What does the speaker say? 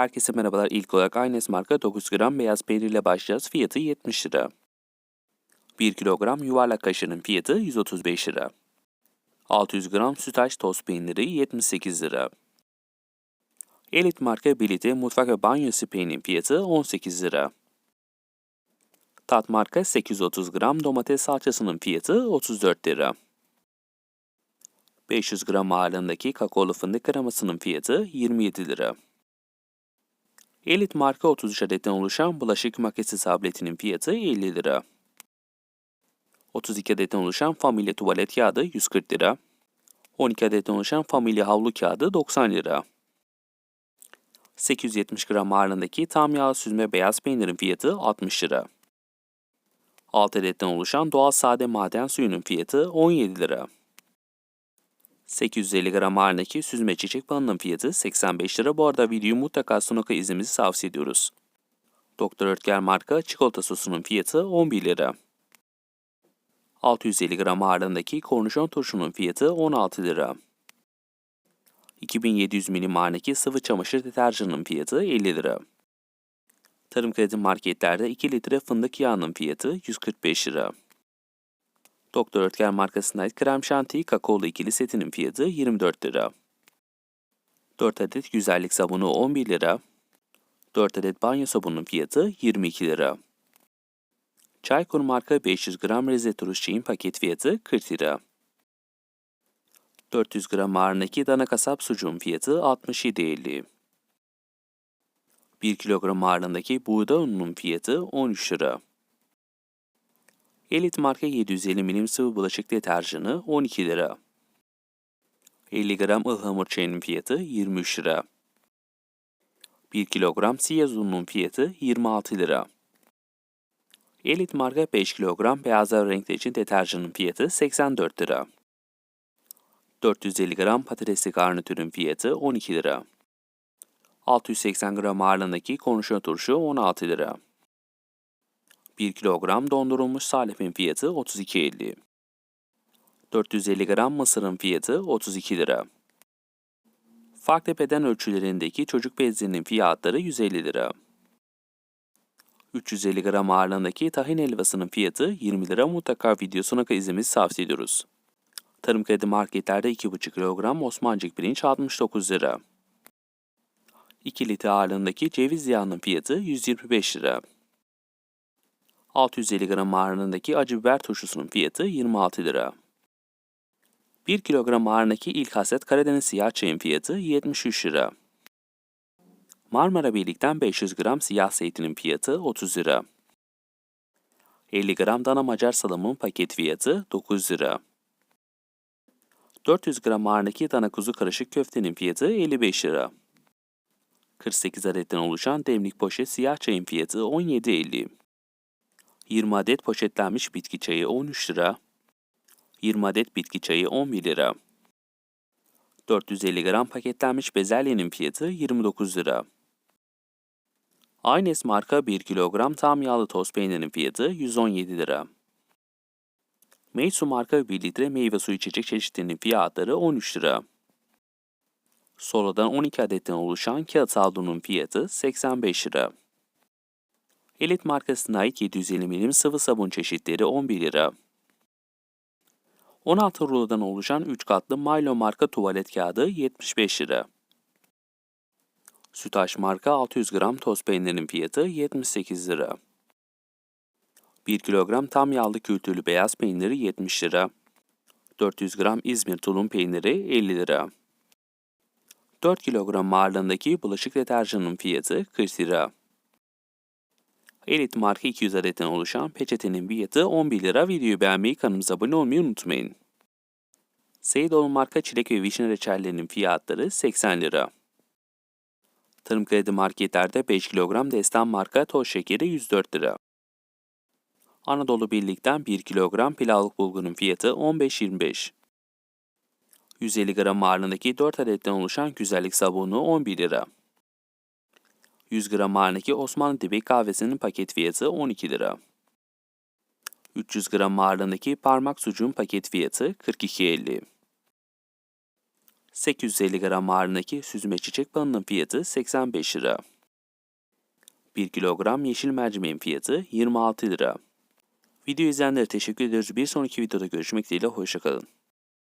Herkese merhabalar. İlk olarak Aynes marka 9 gram beyaz peynirle başlayacağız. Fiyatı 70 lira. 1 kilogram yuvarlak kaşarın fiyatı 135 lira. 600 gram sütaş toz peyniri 78 lira. Elit marka Bilite mutfak ve banyo spreyinin fiyatı 18 lira. Tat marka 830 gram domates salçasının fiyatı 34 lira. 500 gram ağırlığındaki kakaolu fındık kremasının fiyatı 27 lira. Elit marka 33 adetten oluşan bulaşık makinesi tabletinin fiyatı 50 lira. 32 adetten oluşan familya tuvalet kağıdı 140 lira. 12 adetten oluşan familya havlu kağıdı 90 lira. 870 gram ağırlığındaki tam yağ süzme beyaz peynirin fiyatı 60 lira. 6 adetten oluşan doğal sade maden suyunun fiyatı 17 lira. 850 gram ağırlığındaki süzme çiçek balının fiyatı 85 lira. Bu arada videoyu mutlaka sonuna izlemenizi tavsiye ediyoruz. Doktor Örtger marka çikolata sosunun fiyatı 11 lira. 650 gram ağırlığındaki kornişon turşunun fiyatı 16 lira. 2700 milim ağırlığındaki sıvı çamaşır deterjanının fiyatı 50 lira. Tarım kredi marketlerde 2 litre fındık yağının fiyatı 145 lira. Doktor Ötker markasına ait krem şanti kakaolu ikili setinin fiyatı 24 lira. 4 adet güzellik sabunu 11 lira. 4 adet banyo sabununun fiyatı 22 lira. Çaykur marka 500 gram rezet şeyin paket fiyatı 40 lira. 400 gram ağırlığındaki dana kasap sucuğun fiyatı 67.50. 1 kilogram ağırlığındaki buğday ununun fiyatı 13 lira. Elit marka 750 milim sıvı bulaşık deterjanı 12 lira. 50 gram ıhlamur çayının fiyatı 23 lira. 1 kilogram siyaz ununun fiyatı 26 lira. Elit marka 5 kilogram beyazlar renkli için deterjanın fiyatı 84 lira. 450 gram patatesli garnitürün fiyatı 12 lira. 680 gram ağırlığındaki konuşma turşu 16 lira. 1 kilogram dondurulmuş salepin fiyatı 32.50. 450 gram mısırın fiyatı 32 lira. Farklı beden ölçülerindeki çocuk bezlerinin fiyatları 150 lira. 350 gram ağırlığındaki tahin helvasının fiyatı 20 lira mutlaka videosuna izlemenizi tavsiye ediyoruz. Tarım kredi marketlerde 2,5 kilogram Osmancık pirinç 69 lira. 2 litre ağırlığındaki ceviz yağının fiyatı 125 lira. 650 gram ağırlığındaki acı biber turşusunun fiyatı 26 lira. 1 kilogram ağırlığındaki ilk haset Karadeniz siyah çayın fiyatı 73 lira. Marmara Birlik'ten 500 gram siyah zeytinin fiyatı 30 lira. 50 gram dana macar salamın paket fiyatı 9 lira. 400 gram ağırlığındaki dana kuzu karışık köftenin fiyatı 55 lira. 48 adetten oluşan demlik poşet siyah çayın fiyatı 17.50. 20 adet poşetlenmiş bitki çayı 13 lira. 20 adet bitki çayı 11 lira. 450 gram paketlenmiş bezelyenin fiyatı 29 lira. Aynes marka 1 kilogram tam yağlı toz peynirin fiyatı 117 lira. Meisu marka 1 litre meyve suyu içecek çeşitlerinin fiyatları 13 lira. Solo'dan 12 adetten oluşan kağıt havlunun fiyatı 85 lira. Elit markasına ait 750 milim sıvı sabun çeşitleri 11 lira. 16 rulodan oluşan 3 katlı Milo marka tuvalet kağıdı 75 lira. Sütaş marka 600 gram toz peynirinin fiyatı 78 lira. 1 kilogram tam yağlı kültürlü beyaz peyniri 70 lira. 400 gram İzmir tulum peyniri 50 lira. 4 kilogram ağırlığındaki bulaşık deterjanının fiyatı 40 lira. Elit marka 200 adetten oluşan peçetenin fiyatı 11 lira. Videoyu beğenmeyi, kanalımıza abone olmayı unutmayın. Seydoğlu marka çilek ve vişne reçellerinin fiyatları 80 lira. Tarım kredi marketlerde 5 kilogram destan marka toz şekeri 104 lira. Anadolu Birlik'ten 1 kilogram pilavlık bulgurun fiyatı 15.25. 150 gram ağırlığındaki 4 adetten oluşan güzellik sabunu 11 lira. 100 gram ağırlığındaki Osmanlı dibi kahvesinin paket fiyatı 12 lira. 300 gram ağırlığındaki parmak sucuğun paket fiyatı 42.50. 850 gram ağırlığındaki süzme çiçek balının fiyatı 85 lira. 1 kilogram yeşil mercimeğin fiyatı 26 lira. Video izleyenlere teşekkür ediyoruz. Bir sonraki videoda görüşmek dileğiyle hoşçakalın.